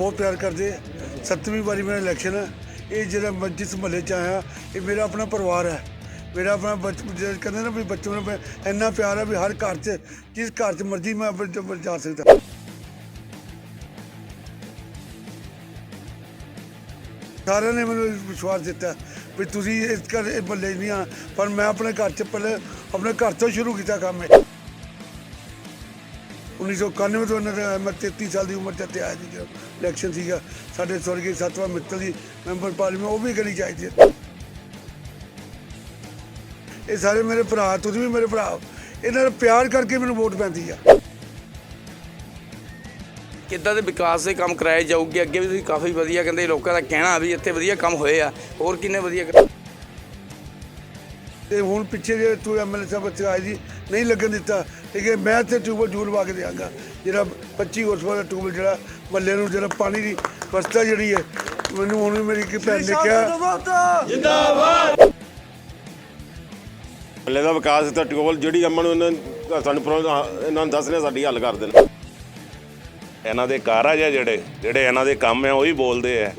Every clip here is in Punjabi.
ਬਹੁਤ ਪਿਆਰ ਕਰਦੇ ਸੱਤਵੀਂ ਵਾਰੀ ਮੇਰਾ ਇਲੈਕਸ਼ਨ ਹੈ ਇਹ ਜਿਹੜਾ ਜਿਸ ਮਹੱਲੇ ਚ ਆਇਆ, ਇਹ ਮੇਰਾ ਆਪਣਾ ਪਰਿਵਾਰ ਹੈ ਮੇਰਾ ਆਪਣਾ ਬਚ, ਜਿਹੜਾ ਕਹਿੰਦੇ ਨਾ ਵੀ ਬੱਚੋਂ ਨੂੰ ਇੰਨਾ ਪਿਆਰ ਹੈ ਵੀ ਹਰ ਘਰ 'ਚ, ਜਿਸ ਘਰ 'ਚ ਮਰਜ਼ੀ ਮੈਂ ਜਾ ਸਕਦਾ। ਸਾਰਿਆਂ ਨੇ ਮੈਨੂੰ ਵਿਸ਼ਵਾਸ ਦਿੱਤਾ ਵੀ ਤੁਸੀਂ ਇਸ ਘਰ, ਇਹ ਮਹੱਲੇ ਨਹੀਂ ਆ ਪਰ ਮੈਂ ਆਪਣੇ ਘਰ 'ਚ ਪਹਿਲੇ ਆਪਣੇ ਘਰ ਤੋਂ ਸ਼ੁਰੂ ਕੀਤਾ ਕੰਮ ਇਹ। 1991 ਤੋਂ ਇਹਨਾਂ ਦਾ ਮੈਂ 33 ਸਾਲ ਦੀ ਉਮਰ 'ਚ ਇੱਥੇ ਆਇਆ ਸੀ ਇਲੈਕਸ਼ਨ ਸੀਗਾ। ਸਾਡੇ ਸਵਰਗੀ ਸਤਵਾ ਮਿੱਤਲ ਦੀ ਮੈਂਬਰ ਪਾਰਲੀਮੈਂਟ ਉਹ ਵੀ ਗਲੀ ਚਾਹੀਦੀ ਹੈ ਇਹ ਸਾਰੇ ਮੇਰੇ ਭਰਾ ਤੁਸੀਂ ਵੀ ਮੇਰੇ ਭਰਾ ਇਹਨਾਂ ਦਾ ਪਿਆਰ ਕਰਕੇ ਮੈਨੂੰ ਵੋਟ ਪੈਂਦੀ ਆ। ਕਿੱਦਾਂ ਦੇ ਵਿਕਾਸ ਦੇ ਕੰਮ ਕਰਾਏ ਜਾਊਗੇ? ਅੱਗੇ ਵੀ ਤੁਸੀਂ ਕਾਫੀ ਵਧੀਆ ਕਹਿੰਦੇ ਲੋਕਾਂ ਦਾ ਕਹਿਣਾ ਵੀ ਇੱਥੇ ਵਧੀਆ ਕੰਮ ਹੋਏ ਆ। ਹੋਰ ਕਿੰਨੇ ਵਧੀਆ ਕਰ- ਤੇ ਹੁਣ ਪਿੱਛੇ ਜੇ ਤੂੰ ਐਮਐਲਏ ਸਾਹਿਬ ਇੱਥੇ ਆਏ ਜੀ ਨਹੀਂ ਲੱਗਣ ਦਿੱਤਾ। ਠੀਕ ਹੈ ਮੈਂ ਤੇ ਟਿਊਬਲ ਜੂਲ ਲਵਾ ਕੇ ਦਿਆਂਗਾ। ਜਿਹੜਾ 25 ਹਾਰਸਪਾਵਰ ਦਾ ਟਿਊਬਲ ਜਿਹੜਾ ਮੱਲੇ ਨੂੰ ਜਿਹੜਾ ਪਾਣੀ ਦੀ ਵਸਤਾ ਜਿਹੜੀ ਹੈ ਮੈਨੂੰ ਹੁਣ ਵੀ ਮੇਰੀ ਇੱਕ ਭੈਣ ਨੇ ਕਿਹਾ ਮਹੱਲੇ ਦਾ ਵਿਕਾਸ ਤਾਂ ਟਿਊਬਲ ਜਿਹੜੀ ਅਮਨ ਨੂੰ ਇਹਨਾਂ ਸਾਨੂੰ ਇਹਨਾਂ ਨੂੰ ਦੱਸਨੇ ਸਾਡੀ ਹੱਲ ਕਰ ਦੇਣ। ਇਹਨਾਂ ਦੇ ਕਾਰਜ ਆ ਜਿਹੜੇ ਜਿਹੜੇ ਇਹਨਾਂ ਦੇ ਕੰਮ ਆ ਉਹੀ ਬੋਲਦੇ ਆ।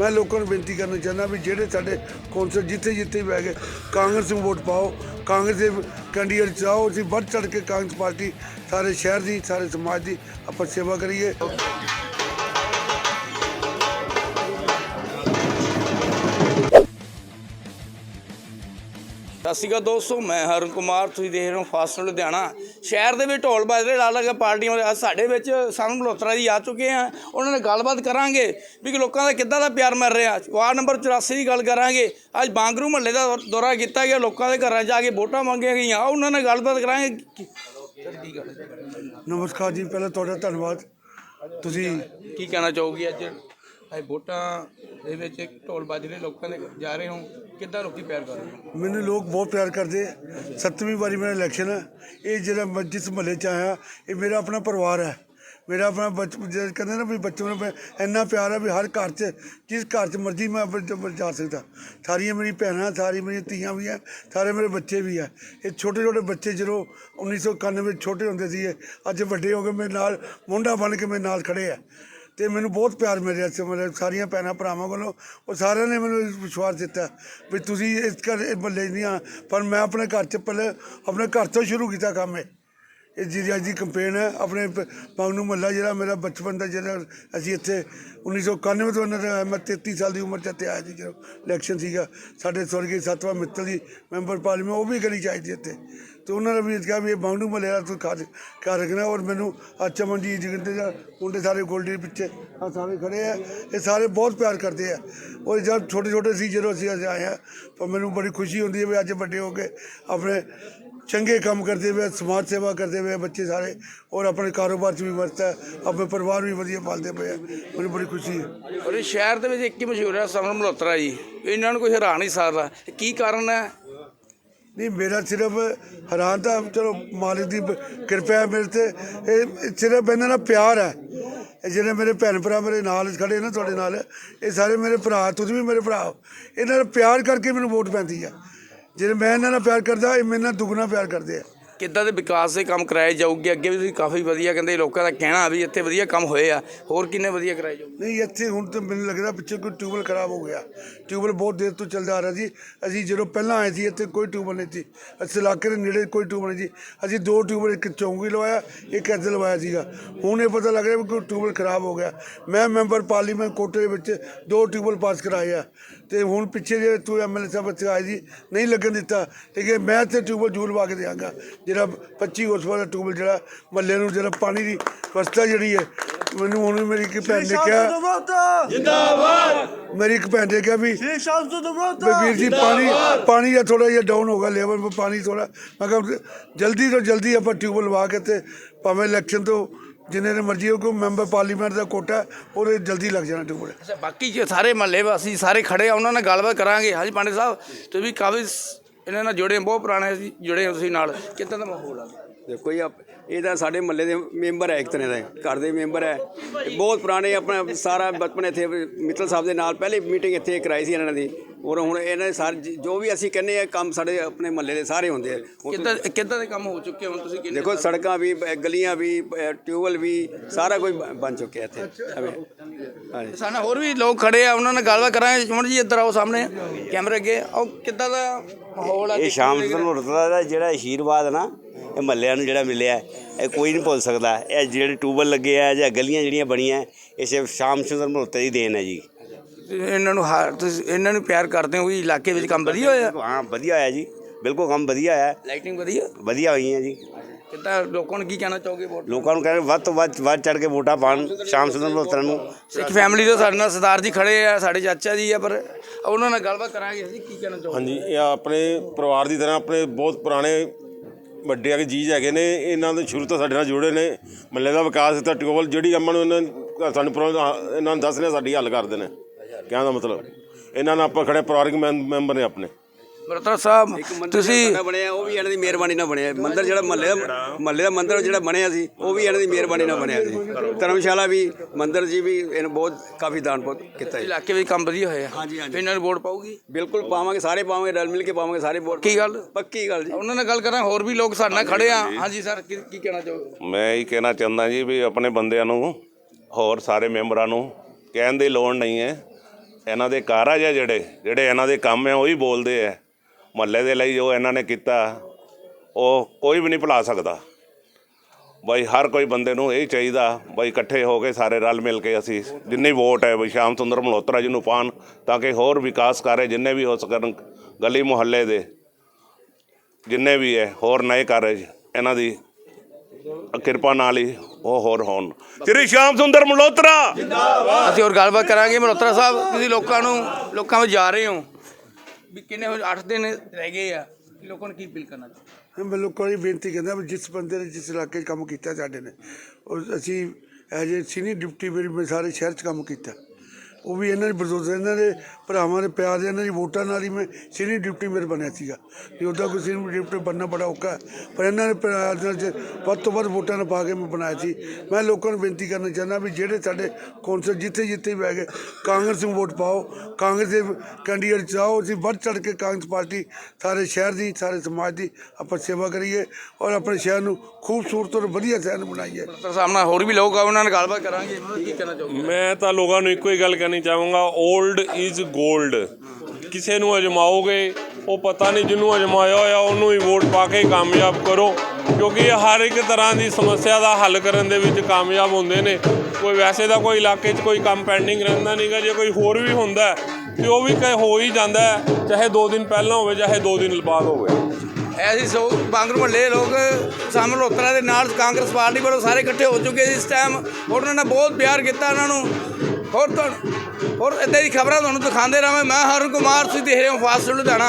ਮੈਂ ਲੋਕਾਂ ਨੂੰ ਬੇਨਤੀ ਕਰਨਾ ਚਾਹੁੰਦਾ ਵੀ ਜਿਹੜੇ ਸਾਡੇ ਕੌਂਸਲ ਜਿੱਥੇ ਜਿੱਥੇ ਵੀ ਬਹਿ ਗਏ, ਕਾਂਗਰਸ ਨੂੰ ਵੋਟ ਪਾਓ, ਕਾਂਗਰਸ ਦੇ ਕੈਂਡੀਡੇਟ ਚਾਹੋ ਅਸੀਂ ਵੱਧ ਚੜ ਕੇ ਕਾਂਗਰਸ ਪਾਰਟੀ, ਸਾਰੇ ਸ਼ਹਿਰ ਦੀ, ਸਾਰੇ ਸਮਾਜ ਦੀ ਆਪਾਂ ਸੇਵਾ ਕਰੀਏ। ਸਤਿ ਸ਼੍ਰੀ ਅਕਾਲ ਦੋਸਤੋ, ਮੈਂ ਹਰਨ ਕੁਮਾਰ, ਤੁਸੀਂ ਦੇਖ ਰਹੇ ਹੋ ਫਾਸਟ ਲੁਧਿਆਣਾ। ਸ਼ਹਿਰ ਦੇ ਵਿੱਚ ਢੋਲ ਬਾਜਰੇ ਲਾ ਲਾ ਕੇ ਪਾਰਟੀਆਂ ਸਾਡੇ ਵਿੱਚ ਸਾਨੂੰ ਮਲਹੋਤਰਾ ਜੀ ਆ ਚੁੱਕੇ ਆ। ਉਹਨਾਂ ਨਾਲ ਗੱਲਬਾਤ ਕਰਾਂਗੇ ਵੀ ਕਿ ਲੋਕਾਂ ਦਾ ਕਿੱਦਾਂ ਦਾ ਪਿਆਰ ਮਿਲ ਰਿਹਾ। ਵਾਰਡ ਨੰਬਰ 84 ਦੀ ਗੱਲ ਕਰਾਂਗੇ। ਅੱਜ ਬਾਂਗਰੂ ਮਹੱਲੇ ਦਾ ਦੌਰਾ ਕੀਤਾ ਗਿਆ। ਲੋਕਾਂ ਦੇ ਘਰਾਂ ਜਾ ਕੇ ਵੋਟਾਂ ਮੰਗੀਆਂ ਗਈਆਂ। ਉਹਨਾਂ ਨਾਲ ਗੱਲਬਾਤ ਕਰਾਂਗੇ? ਨਮਸਕਾਰ ਜੀ ਪਹਿਲਾਂ ਤੁਹਾਡਾ ਧੰਨਵਾਦ। ਤੁਸੀਂ ਕੀ ਕਹਿਣਾ ਚਾਹੋਗੇ ਅੱਜ? ਅੱਜ ਵੋਟਾਂ ਦੇ ਵਿੱਚ ਢੋਲ ਬਾਜਰੇ ਲੋਕਾਂ ਦੇ ਜਾ ਰਹੇ ਹੋ। ਕਿੱਦਾਂ ਲੋਕੀ ਪਿਆਰ ਕਰ ਰਹੇ ਹੋ? ਮੈਨੂੰ ਲੋਕ ਬਹੁਤ ਪਿਆਰ ਕਰਦੇ ਸੱਤਵੀਂ ਵਾਰੀ ਮੇਰਾ ਇਲੈਕਸ਼ਨ ਹੈ ਇਹ ਜਿਹੜਾ ਮੈਂ ਜਿਸ ਮਹੱਲੇ ਚ ਆਇਆ, ਇਹ ਮੇਰਾ ਆਪਣਾ ਪਰਿਵਾਰ ਹੈ। ਮੇਰਾ ਆਪਣਾ ਬਚ ਜਿਹੜਾ ਕਹਿੰਦੇ ਨਾ ਵੀ ਬੱਚੋਂ ਨੂੰ ਮੈਂ ਇੰਨਾ ਪਿਆਰ ਹੈ ਵੀ ਹਰ ਘਰ 'ਚ, ਜਿਸ ਘਰ 'ਚ ਮਰਜ਼ੀ ਮੈਂ ਆਪਣੇ ਚ ਜਾ ਸਕਦਾ। ਸਾਰੀਆਂ ਮੇਰੀ ਭੈਣਾਂ ਸਾਰੀ ਮੇਰੀਆਂ ਧੀਆਂ ਵੀ ਹੈ ਸਾਰੇ ਮੇਰੇ ਬੱਚੇ ਵੀ ਹੈ ਇਹ ਛੋਟੇ ਛੋਟੇ ਬੱਚੇ ਜਦੋਂ 1991 ਵਿੱਚ ਛੋਟੇ ਹੁੰਦੇ ਸੀ ਅੱਜ ਵੱਡੇ ਹੋ ਕੇ ਮੇਰੇ ਨਾਲ ਮੁੰਡਾ ਬਣ ਕੇ ਮੇਰੇ ਨਾਲ ਖੜੇ ਆ। ਤੇ ਮੈਨੂੰ ਬਹੁਤ ਪਿਆਰ ਮਿਲਿਆ ਸੀ ਮੇਰੇ ਸਾਰੀਆਂ ਭੈਣਾਂ ਭਰਾਵਾਂ ਕੋਲੋਂ ਉਹ ਸਾਰਿਆਂ ਨੇ ਮੈਨੂੰ ਵਿਸ਼ਵਾਸ ਦਿੱਤਾ ਵੀ ਤੁਸੀਂ ਇਸ ਘਰ ਇਹ ਮਹੱਲੇ ਨਹੀਂ ਆ ਪਰ ਮੈਂ ਆਪਣੇ ਘਰ 'ਚ ਪਹਿਲੇ ਆਪਣੇ ਘਰ ਤੋਂ ਸ਼ੁਰੂ ਕੀਤਾ ਕੰਮ ਇਹ। ਇਹ ਜਿਹੜੀ ਅੱਜ ਦੀ ਕੰਪੇਨ ਹੈ, ਆਪਣੇ ਪਾਉਨੂ ਮਹੱਲਾ ਜਿਹੜਾ ਮੇਰਾ ਬਚਪਨ ਦਾ ਜਿਹੜਾ ਅਸੀਂ ਇੱਥੇ 1991 ਤੋਂ ਇਹਨਾਂ ਦਾ, ਮੈਂ 33 ਸਾਲ ਦੀ ਉਮਰ 'ਚ ਇੱਥੇ ਆਇਆ ਸੀ, ਜਦੋਂ ਇਲੈਕਸ਼ਨ ਸੀਗਾ, ਸਾਡੇ ਸਵਰਗੀ ਸਤਵਾ ਮਿੱਤਲ ਦੀ ਮੈਂਬਰ ਪਾਰਲੀਮੈਂਟ ਉਹ ਵੀ ਗਲੀ ਚਾਹੀਦੀ ਇੱਥੇ। ਤੇ ਉਹਨਾਂ ਨੇ ਵੀ ਕਿਹਾ ਵੀ ਇਹ ਬਾਂਡੂ ਮਲੇ ਦਾ ਤੂੰ ਘਰ ਘਰ ਰੱਖਣਾ ਔਰ ਮੈਨੂੰ ਆ ਚਮਨਜੀਤ ਜਗਿੰਦਰ ਦਾ ਮੁੰਡੇ ਸਾਰੇ ਗੋਲਡੀ ਪਿੱਛੇ ਆ ਸਾਰੇ ਖੜੇ ਆ। ਇਹ ਸਾਰੇ ਬਹੁਤ ਪਿਆਰ ਕਰਦੇ ਆ। ਔਰ ਜਦ ਛੋਟੇ ਛੋਟੇ ਸੀ, ਜਦੋਂ ਅਸੀਂ ਅਸੀਂ ਆਏ ਆ ਪਰ ਮੈਨੂੰ ਬੜੀ ਖੁਸ਼ੀ ਹੁੰਦੀ ਹੈ ਵੀ ਅੱਜ ਵੱਡੇ ਹੋ ਕੇ ਆਪਣੇ ਚੰਗੇ ਕੰਮ ਕਰਦੇ ਹੋਏ, ਸਮਾਜ ਸੇਵਾ ਕਰਦੇ ਹੋਏ ਬੱਚੇ ਸਾਰੇ, ਔਰ ਆਪਣੇ ਕਾਰੋਬਾਰ 'ਚ ਵੀ ਮਸਤ ਹੈ, ਆਪਣੇ ਪਰਿਵਾਰ ਵੀ ਵਧੀਆ ਪਾਲਦੇ ਪਏ ਆ। ਮੈਨੂੰ ਬੜੀ ਖੁਸ਼ੀ ਹੈ। ਔਰ ਇਹ ਸ਼ਹਿਰ ਦੇ ਵਿੱਚ ਇੱਕ ਹੀ ਮਸ਼ਹੂਰ ਹੈ ਸਮਰ ਮਲਹੋਤਰਾ ਜੀ। ਇਹਨਾਂ ਨੂੰ ਕੋਈ ਹੈਰਾਨ ਨਹੀਂ ਸਕਦਾ ਕੀ ਕਾਰਨ ਹੈ? ਨਹੀਂ, ਮੇਰਾ ਸਿਰਫ ਹੈਰਾਨ ਤਾਂ, ਚਲੋ ਮਾਲਕ ਦੀ ਕਿਰਪਾ ਹੈ ਮੇਰੇ ਤੇ। ਇਹ ਸਿਰਫ ਇਹਨਾਂ ਨਾਲ ਪਿਆਰ ਹੈ। ਇਹ ਜਿਹੜੇ ਮੇਰੇ ਭੈਣ ਭਰਾ ਮੇਰੇ ਨਾਲ ਖੜੇ ਨਾ ਤੁਹਾਡੇ ਨਾਲ, ਇਹ ਸਾਰੇ ਮੇਰੇ ਭਰਾ, ਤੁਸੀਂ ਵੀ ਮੇਰੇ ਭਰਾ ਹੋ। ਇਹਨਾਂ ਨਾਲ ਪਿਆਰ ਕਰਕੇ ਮੈਨੂੰ ਵੋਟ ਪੈਂਦੀ ਆ। ਜਿਹੜੇ ਮੈਂ ਇਹਨਾਂ ਨਾਲ ਪਿਆਰ ਕਰਦਾ, ਇਹ ਮੇਰੇ ਨਾਲ ਦੁੱਗਣਾ ਪਿਆਰ ਕਰਦੇ ਆ। ਕਿੱਦਾਂ ਦੇ ਵਿਕਾਸ ਦੇ ਕੰਮ ਕਰਾਏ ਜਾਊਗੇ? ਅੱਗੇ ਵੀ ਤੁਸੀਂ ਕਾਫੀ ਵਧੀਆ ਕਹਿੰਦੇ ਲੋਕਾਂ ਦਾ ਕਹਿਣਾ ਵੀ ਇੱਥੇ ਵਧੀਆ ਕੰਮ ਹੋਏ ਆ। ਹੋਰ ਕਿੰਨੇ ਵਧੀਆ ਕਰਾਏ ਜਾਊਗੇ? ਨਹੀਂ, ਇੱਥੇ ਹੁਣ ਤਾਂ ਮੈਨੂੰ ਲੱਗਦਾ ਪਿੱਛੇ ਕੋਈ ਟਿਊਬਲ ਖਰਾਬ ਹੋ ਗਿਆ। ਟਿਊਬਲ ਬਹੁਤ ਦੇਰ ਤੋਂ ਚੱਲਦਾ ਆ ਰਿਹਾ ਸੀ। ਅਸੀਂ ਜਦੋਂ ਪਹਿਲਾਂ ਆਏ ਸੀ, ਇੱਥੇ ਕੋਈ ਟਿਊਬਲ ਨਹੀਂ ਸੀ। ਇਸ ਇਲਾਕੇ ਦੇ ਨੇੜੇ ਕੋਈ ਟਿਊਬਲ ਨਹੀਂ ਸੀ। ਅਸੀਂ ਦੋ ਟਿਊਬਲ ਇੱਕ ਚੌਂਕੀ ਲਵਾਇਆ, ਇੱਕ ਇੱਥੇ ਲਵਾਇਆ ਸੀਗਾ। ਹੁਣ ਇਹ ਪਤਾ ਲੱਗ ਰਿਹਾ ਵੀ ਕੋਈ ਟਿਊਬਲ ਖਰਾਬ ਹੋ ਗਿਆ। ਮੈਂ ਮੈਂਬਰ ਪਾਰਲੀਮੈਂਟ ਕੋਟੇ ਦੇ ਵਿੱਚ ਦੋ ਟਿਊਬਲ ਪਾਸ ਕਰਾਏ ਆ। ਤੇ ਹੁਣ ਪਿੱਛੇ ਜੇ ਤੂੰ ਐਮਐਲਏ ਸਾਹਿਬ ਇੱਥੇ ਆਏ ਸੀ ਨਹੀਂ ਲੱਗਣ ਦਿੱਤਾ ਠੀਕ ਹੈ ਮੈਂ ਤੇ ਟਿਊਬਲ ਜੂਲ ਲਵਾ ਕੇ ਦਿਆਂਗਾ। ਜਿਹੜਾ 25 ਹਾਰਸਪਾਵਰ ਦਾ ਟਿਊਬਲ ਜਿਹੜਾ ਮੱਲੇ ਨੂੰ ਜਿਹੜਾ ਪਾਣੀ ਦੀ ਵਸਤਾ ਜਿਹੜੀ ਹੈ ਮੈਨੂੰ ਹੁਣ ਵੀ ਮੇਰੀ ਇੱਕ ਭੈਣ ਨੇ ਕਿਹਾ ਜਿੰਦਾਬਾਦ! ਮੇਰੀ ਇੱਕ ਭੈਣ ਨੇ ਕਿਹਾ ਵੀ ਵੀ ਵੀਰ ਜੀ ਪਾਣੀ ਪਾਣੀ ਦਾ ਥੋੜਾ ਜਿਹਾ ਡਾਊਨ ਹੋਗਾ ਲੈਵਲ ਪਾਣੀ ਥੋੜਾ ਮੈਂ ਕਿਹਾ ਜਲਦੀ ਤੋਂ ਜਲਦੀ ਆਪਾਂ ਟਿਊਬਲ ਲਵਾ ਕੇ ਤੇ ਭਾਵੇਂ ਇਲੈਕਸ਼ਨ ਤੋਂ ਜਿੰਨੇ ਨੇ ਮਰਜ਼ੀ ਹੋ ਕੋਈ ਮੈਂਬਰ ਪਾਰਲੀਮੈਂਟ ਦਾ ਕੋਟਾ ਉਹਦੇ ਜਲਦੀ ਲੱਗ ਜਾਣਾ ਟਿਊਬਲ ਅੱਛਾ ਬਾਕੀ ਜੇ ਸਾਰੇ ਮਹੱਲੇ ਵਾਸੀ ਸਾਰੇ ਖੜੇ ਆ ਉਹਨਾਂ ਨਾਲ ਗੱਲਬਾਤ ਕਰਾਂਗੇ। ਹਾਂਜੀ ਪਾਂਡੇ ਸਾਹਿਬ ਤੁਸੀਂ ਵੀ ਕਾਫੀ ਇਹਨਾਂ ਨਾਲ ਜੁੜੇ ਹੋ, ਬਹੁਤ ਪੁਰਾਣੇ ਸੀ ਜੁੜੇ ਹੋ ਤੁਸੀਂ ਨਾਲ। ਕਿੱਦਾਂ ਦਾ ਮਾਹੌਲ ਆ? ਦੇਖੋ ਜੀ ਆਪ- ਇਹ ਤਾਂ ਸਾਡੇ ਮਹੱਲੇ ਦੇ ਮੈਂਬਰ ਹੈ ਇੱਕ ਤਰ੍ਹਾਂ ਦੇ ਘਰ ਦੇ ਮੈਂਬਰ ਹੈ। ਬਹੁਤ ਪੁਰਾਣੇ ਆਪਣਾ ਸਾਰਾ ਬਚਪਨ ਇੱਥੇ ਮਿੱਤਲ ਸਾਹਿਬ ਦੇ ਨਾਲ ਪਹਿਲੇ ਮੀਟਿੰਗ ਇੱਥੇ ਕਰਾਈ ਸੀ ਇਹਨਾਂ ਦੀ। ਔਰ ਹੁਣ ਇਹਨਾਂ ਸਾਰੇ ਜੋ ਵੀ ਅਸੀਂ ਕਹਿੰਦੇ ਆ ਕੰਮ ਸਾਡੇ ਆਪਣੇ ਮਹੱਲੇ ਦੇ ਸਾਰੇ ਹੁੰਦੇ ਆ। ਹੁਣ ਕਿੱਦਾਂ ਕਿੱਦਾਂ ਦੇ ਕੰਮ ਹੋ ਚੁੱਕੇ ਹੁਣ ਤੁਸੀਂ ਕਿੰਨੇ ਦੇਖੋ ਸੜਕਾਂ ਵੀ ਗਲੀਆਂ ਵੀ ਬ- ਟਿਊਬਵੈੱਲ ਵੀ ਸਾਰਾ ਕੁਝ ਬ- ਬਣ ਚੁੱਕਿਆ ਇੱਥੇ। ਹਾਂਜੀ। ਸਾਡੇ ਹੋਰ ਵੀ ਲੋਕ ਖੜੇ ਆ ਉਹਨਾਂ ਨਾਲ ਗੱਲਬਾਤ ਕਰਾਂਗੇ। ਜਮਨ ਜੀ ਇੱਧਰ ਆਓ ਸਾਹਮਣੇ ਕੈਮਰੇ ਅੱਗੇ। ਆਓ ਕਿੱਦਾਂ ਦਾ ਮਾਹੌਲ ਆ? ਇਹ ਸ਼ਾਮ ਸੁੰਦਰ ਦਾ ਜਿਹੜਾ ਆਸ਼ੀਰਵਾਦ ਹੈ ਨਾ ਇਹ ਮੱਲਿਆਂ ਨੂੰ ਜਿਹੜਾ ਮਿਲਿਆ ਹੈ, ਇਹ ਕੋਈ ਨਹੀਂ ਭੁੱਲ ਸਕਦਾ। ਇਹ ਜਿਹੜੇ ਟੂਬਲ ਲੱਗੇ ਆ ਜਾਂ ਗਲੀਆਂ ਜਿਹੜੀਆਂ ਬਣੀਆਂ ਇਹ ਸਿਰਫ ਸ਼ਾਮ ਸੁੰਦਰ ਮਲਹੋਤਰਾ ਦੀ ਦੇਣ ਹੈ ਜੀ। ਇਹਨਾਂ ਨੂੰ ਹਾਰ ਤੁਸੀਂ ਇਹਨਾਂ ਨੂੰ ਪਿਆਰ ਕਰਦੇ ਹੋ ਵੀ ਇਲਾਕੇ ਵਿੱਚ ਕੰਮ ਵਧੀਆ ਹੋਇਆ? ਹਾਂ ਵਧੀਆ ਹੋਇਆ ਜੀ। ਬਿਲਕੁਲ ਕੰਮ ਵਧੀਆ ਹੋਇਆ। ਲਾਈਟਿੰਗ ਵਧੀਆ? ਵਧੀਆ ਹੋਈਆਂ ਜੀ। ਕਿੱਦਾਂ ਲੋਕਾਂ ਨੂੰ ਕੀ ਕਹਿਣਾ ਚਾਹੋਗੇ ਵੋਟ? ਲੋਕਾਂ ਨੂੰ ਕਹਿੰਦੇ ਵੱਧ ਤੋਂ ਵੱਧ ਵੱਧ ਚੜ ਕੇ ਵੋਟਾਂ ਪਾਉਣ ਸ਼ਾਮ ਸੁੰਦਰ ਮਲਹੋਤਰਾ ਨੂੰ। ਸਿੱਖ ਫੈਮਿਲੀ ਤੋਂ ਸਾਡੇ ਨਾਲ ਸਰਦਾਰ ਜੀ ਖੜੇ ਆ ਸਾਡੇ ਚਾਚਾ ਜੀ ਆ ਪਰ ਉਹਨਾਂ ਨਾਲ ਗੱਲਬਾਤ ਕਰਾਂਗੇ ਅਸੀਂ ਕੀ ਕਹਿਣਾ ਚਾਹੋਗੇ? ਹਾਂਜੀ ਇਹ ਆਪਣੇ ਪਰਿਵਾਰ ਦੀ ਤਰ੍ਹਾਂ ਆਪਣੇ ਬਹੁਤ ਪੁਰਾਣੇ ਵੱਡੇ ਅਗੇ ਜੀਜ ਹੈਗੇ ਨੇ ਇਹਨਾਂ ਦੇ ਸ਼ੁਰੂ ਤੋਂ ਸਾਡੇ ਨਾਲ ਜੁੜੇ ਨੇ। ਮੱਲੇ ਦਾ ਵਿਕਾਸ ਤਾਂ ਟਿਊਬਲ ਜਿਹੜੀ ਅਮਨ ਨੂੰ ਇਹਨਾਂ ਸਾਨੂੰ ਪ੍ਰੋਬਲਮ ਇਹਨਾਂ ਨੂੰ ਦੱਸਨੇ ਸਾਡੀ ਹੱਲ ਕਰਦੇ ਨੇ। ਕਹਿਣ ਦਾ ਮਤਲਬ ਇਹਨਾਂ ਨਾਲ ਆਪਾਂ ਖੜੇ ਪਰਿਵਾਰਕ ਮੈਂ- ਮੈਂਬਰ ਨੇ ਆਪਣੇ। ਬਰਤਰਾ ਸਾਹਿਬ ਤੁਸੀਂ ਜਿਹੜਾ ਬਣਿਆ ਉਹ ਵੀ ਇਹਨਾਂ ਦੀ ਮਿਹਰਬਾਨੀ ਨਾਲ ਬਣਿਆ। ਮੰਦਿਰ ਜਿਹੜਾ ਮਹੱਲੇ ਦਾ ਮਹੱਲੇ ਦਾ ਮੰਦਿਰ ਜਿਹੜਾ ਬਣਿਆ ਸੀ ਉਹ ਵੀ ਇਹਨਾਂ ਦੀ ਮਿਹਰਬਾਨੀ ਨਾਲ ਬਣਿਆ ਸੀ। ਧਰਮਸ਼ਾਲਾ ਵੀ ਮੰਦਿਰ ਜੀ ਵੀ ਇਹਨੂੰ ਬਹੁਤ ਕਾਫੀ ਦਾਨ ਪੁੱਤ ਕੀਤਾ ਜੀ ਇਲਾਕੇ ਵਿੱਚ ਕੰਮ ਵਧੀਆ ਹੋਇਆ। ਹਾਂਜੀ, ਹਾਂਜੀ। ਫਿਰ ਇਹਨਾਂ ਨੂੰ ਵੋਟ ਪਾਊਗੀ? ਬਿਲਕੁਲ ਪਾਵਾਂਗੇ ਸਾਰੇ ਪਾਵਾਂਗੇ ਰਲ ਮਿਲ ਕੇ ਪਾਵਾਂਗੇ ਸਾਰੇ ਵੋਟ ਕੀ ਗੱਲ? ਪੱਕੀ ਗੱਲ ਜੀ। ਉਹਨਾਂ ਨਾਲ ਗੱਲ ਕਰਾਂ ਹੋਰ ਵੀ ਲੋਕ ਸਾਡੇ ਨਾਲ ਖੜੇ ਆ। ਹਾਂਜੀ ਸਰ ਕੀ ਕੀ ਕਹਿਣਾ ਚਾਹੋਗੇ? ਮੈਂ ਇਹ ਕਹਿਣਾ ਚਾਹੁੰਦਾ ਜੀ ਵੀ ਆਪਣੇ ਬੰਦਿਆਂ ਨੂੰ ਹੋਰ ਸਾਰੇ ਮੈਂਬਰਾਂ ਨੂੰ ਕਹਿਣ ਦੀ ਲੋੜ ਨਹੀਂ ਹੈ। ਇਹਨਾਂ ਦੇ ਕਾਰਜ ਆ ਜਿਹੜੇ ਜਿਹੜੇ ਇਹਨਾਂ ਦੇ ਕੰਮ ਆ, ਉਹੀ ਬੋਲਦੇ ਆ। ਮਹੱਲੇ ਦੇ ਲਈ ਜੋ ਇਹਨਾਂ ਨੇ ਕੀਤਾ, ਉਹ ਕੋਈ ਵੀ ਨਹੀਂ ਭੁਲਾ ਸਕਦਾ। ਬਈ ਹਰ ਕੋਈ ਬੰਦੇ ਨੂੰ ਇਹ ਚਾਹੀਦਾ, ਬਈ ਇਕੱਠੇ ਹੋ ਕੇ ਸਾਰੇ ਰਲ ਮਿਲ ਕੇ ਅਸੀਂ ਜਿੰਨੀ ਵੋਟ ਹੈ, ਬਈ ਸ਼ਾਮ ਸੁੰਦਰ ਮਲਹੋਤਰਾ ਜੀ ਨੂੰ ਪਾਣ ਤਾਂ ਕਿ ਹੋਰ ਵਿਕਾਸ ਕਾਰਜ ਜਿੰਨੇ ਵੀ ਹੋ ਸਕਣ ਗਲੀ ਮੁਹੱਲੇ ਦੇ, ਜਿੰਨੇ ਵੀ ਹੈ, ਹੋਰ ਨਏ ਕਾਰਜ, ਇਹਨਾਂ ਦੀ ਕਿਰਪਾ ਨਾਲ ਹੀ ਉਹ ਹੋਰ ਹੋਣ। ਸ੍ਰੀ ਸ਼ਾਮ ਸੁੰਦਰ ਮਲਹੋਤਰਾ। ਅਸੀਂ ਹੋਰ ਗੱਲਬਾਤ ਕਰਾਂਗੇ ਮਲਹੋਤਰਾ ਸਾਹਿਬ ਤੁਸੀਂ ਲੋਕਾਂ ਨੂੰ ਲੋਕਾਂ ਵਿੱਚ ਜਾ ਰਹੇ ਹੋ। ਵੀ ਕਿੰਨੇ 8 ਦਿਨ ਰਹਿ ਗਏ ਆ। ਲੋਕਾਂ ਨੂੰ ਕੀ ਅਪੀਲ ਕਰਨਾ ਮੈਂ ਲੋਕਾਂ ਨੂੰ ਬੇਨਤੀ ਕਰਦਾ ਵੀ ਜਿਸ ਬੰਦੇ ਨੇ ਜਿਸ ਇਲਾਕੇ 'ਚ ਕੰਮ ਕੀਤਾ ਸਾਡੇ ਨੇ ਉਹ ਅਸੀਂ ਐਜ ਸੀਨੀਅਰ ਡਿਪਟੀ ਮੇਰੀ ਮੈਂ ਸਾਰੇ ਸ਼ਹਿਰ 'ਚ ਕੰਮ ਕੀਤਾ। ਉਹ ਵੀ ਇਹਨਾਂ ਦੀ ਬਰਦੋਸ ਇਹਨਾਂ ਦੇ ਭਰਾਵਾਂ ਦੇ ਪਿਆਰ ਦੇ ਇਹਨਾਂ ਦੀ ਵੋਟਾਂ ਨਾਲ ਹੀ ਮੈਂ ਸੀਨੀਅਰ ਡਿਪਟੀ ਮੇਰ ਬਣਿਆ ਸੀਗਾ। ਤੇ ਉਹਦਾ ਕੋਈ ਸੀਨੀਅਰ ਡਿਪਟੀ ਬਣਨਾ ਬੜਾ ਔਖਾ ਹੈ। ਪਰ ਇਹਨਾਂ ਨੇ ਪਿਆਰ ਨਾਲ ਜੇ ਵੱਧ ਤੋਂ ਵੱਧ ਵੋਟਾਂ ਨਾਲ ਪਾ ਕੇ ਮੈਂ ਬਣਾਇਆ ਸੀ। ਮੈਂ ਲੋਕਾਂ ਨੂੰ ਬੇਨਤੀ ਕਰਨਾ ਚਾਹੁੰਦਾ ਵੀ ਜਿਹੜੇ ਸਾਡੇ ਕੌਂਸਲ ਜਿੱਥੇ ਜਿੱਥੇ ਵੀ ਹੈਗੇ ਕਾਂਗਰਸ ਨੂੰ ਵੋਟ ਪਾਓ। ਕਾਂਗਰਸ ਦੇ ਕੈਂਡੀਡੇਟ ਚਾਹੋ ਅਸੀਂ ਵੱਧ ਚੜ ਕੇ ਕਾਂਗਰਸ ਪਾਰਟੀ ਸਾਰੇ ਸ਼ਹਿਰ ਦੀ ਸਾਰੇ ਸਮਾਜ ਦੀ ਆਪਾਂ ਸੇਵਾ ਕਰੀਏ ਔਰ ਆਪਣੇ ਸ਼ਹਿਰ ਨੂੰ ਖੂਬਸੂਰਤ ਔਰ ਵਧੀਆ ਸ਼ਹਿਰ ਬਣਾਈਏ। ਨਾਲ ਹੋਰ ਵੀ ਲੋਕ ਆ ਉਹਨਾਂ ਨਾਲ ਗੱਲਬਾਤ ਕਰਾਂਗੇ। ਕੀ ਕਹਿਣਾ ਚਾਹੋਗੇ? ਮੈਂ ਤਾਂ ਲੋਕਾਂ ਨੂੰ ਇੱਕੋ ਹੀ ਗੱਲ ਕਹਿਣੀ ਚਾਹਾਂਗਾ 올ਡ ਇਜ਼ 골ਡ ਕਿਸੇ ਨੂੰ ਅਜਮਾਓਗੇ ਉਹ ਪਤਾ ਨਹੀਂ ਜਿਹਨੂੰ ਅਜਮਾਇਆ ਹੋਇਆ ਉਹਨੂੰ ਹੀ ਵੋਟ ਪਾ ਕੇ ਕਾਮਯਾਬ ਕਰੋ। ਕਿਉਂਕਿ ਇਹ ਹਰ ਇੱਕ ਤਰ੍ਹਾਂ ਦੀ ਸਮੱਸਿਆ ਦਾ ਹੱਲ ਕਰਨ ਦੇ ਵਿੱਚ ਕਾਮਯਾਬ ਹੁੰਦੇ ਨੇ। ਕੋਈ ਵੈਸੇ ਤਾਂ ਕੋਈ ਇਲਾਕੇ 'ਚ ਕੋਈ ਕੰਮ ਪੈਂਡਿੰਗ ਰਹਿੰਦਾ ਨਹੀਂਗਾ ਜੇ ਕੋਈ ਹੋਰ ਵੀ ਹੁੰਦਾ ਹੈ, ਤੇ ਉਹ ਵੀ ਕਹੇ ਹੋ ਹੀ ਜਾਂਦਾ ਚਾਹੇ 2 ਦਿਨ ਪਹਿਲਾਂ ਹੋਵੇ ਚਾਹੇ 2 ਦਿਨ ਬਾਅਦ ਹੋਵੇ। ਐਸੀ ਸੋ ਬਾਂਗਰ ਮਹੱਲੇ ਲੋਕ ਸਾਮ ਮਲਹੋਤਰਾ ਦੇ ਨਾਲ ਕਾਂਗਰਸ ਪਾਰਟੀ ਵੱਲੋਂ ਸਾਰੇ ਇਕੱਠੇ ਹੋ ਚੁੱਕੇ ਸੀ ਇਸ ਟਾਈਮ ਉਹਨਾਂ ਨੇ ਬਹੁਤ ਪਿਆਰ ਕੀਤਾ ਉਹਨਾਂ ਨੂੰ। ਹੋਰ ਤੁਹਾਨੂੰ ਹੋਰ ਇੱਦਾਂ ਦੀ ਖਬਰਾਂ ਤੁਹਾਨੂੰ ਦਿਖਾਉਂਦੇ ਰਹਾਂ ਮੈਂ। ਹਰਨ ਕੁਮਾਰ, ਤੁਸੀਂ ਦੇਖ ਰਹੇ ਹੋ ਫਾਸਟ ਲੁਧਿਆਣਾ।